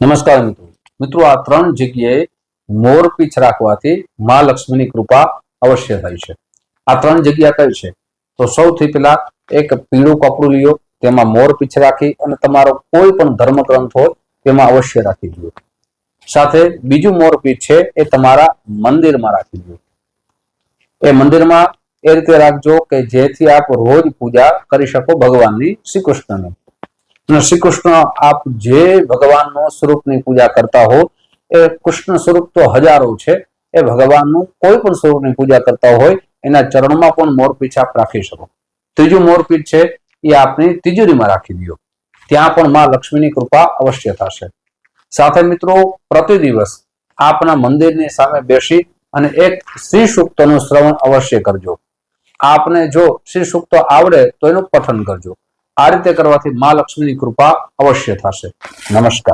નમસ્કાર મિત્રો. મિત્રો, આ ત્રણ જગ્યાએ મોર પીછ રાખવાથી મા લક્ષ્મીની કૃપા અવશ્ય થાય છે. આ ત્રણ જગ્યા કઈ છે? તો સૌથી પહેલા એક પીળું કપડું લ્યો, તેમાં મોર પીછ રાખી અને તમારો કોઈ પણ ધર્મગ્રંથ હોય, તેમાં અવશ્ય રાખી દો સાથે બીજું મોર પીછ છે, એ તમારા મંદિરમાં રાખી દો એ મંદિરમાં એ રીતે રાખજો કે જેથી આપ રોજ પૂજા કરી શકો ભગવાનની શ્રી કૃષ્ણની. શ્રી કૃષ્ણ આપ જે ભગવાનનો સ્વરૂપની પૂજા કરતા હો, એ કૃષ્ણ સ્વરૂપ તો હજારો છે, એ ભગવાનનું કોઈ પણ સ્વરૂપની પૂજા કરતા હોય, એના ચરણમાં પણ મોરપીછ આપ રાખી શકો. ત્રીજું મોરપીછ છે, એ આપની તિજોરીમાં રાખી દો ત્યાં પણ માં લક્ષ્મીની કૃપા અવશ્ય થશે. સાથે મિત્રો પ્રતિ દિવસ આપના મંદિરની સામે બેસી અને એક શ્રી સૂક્તનું શ્રવણ અવશ્ય કરજો. આપને જો શ્રી સૂક્ત આવડે તો એનું પઠન કરજો. આ રીતે કરવાથી મા લક્ષ્મીની કૃપા અવશ્ય થશે. નમસ્કાર.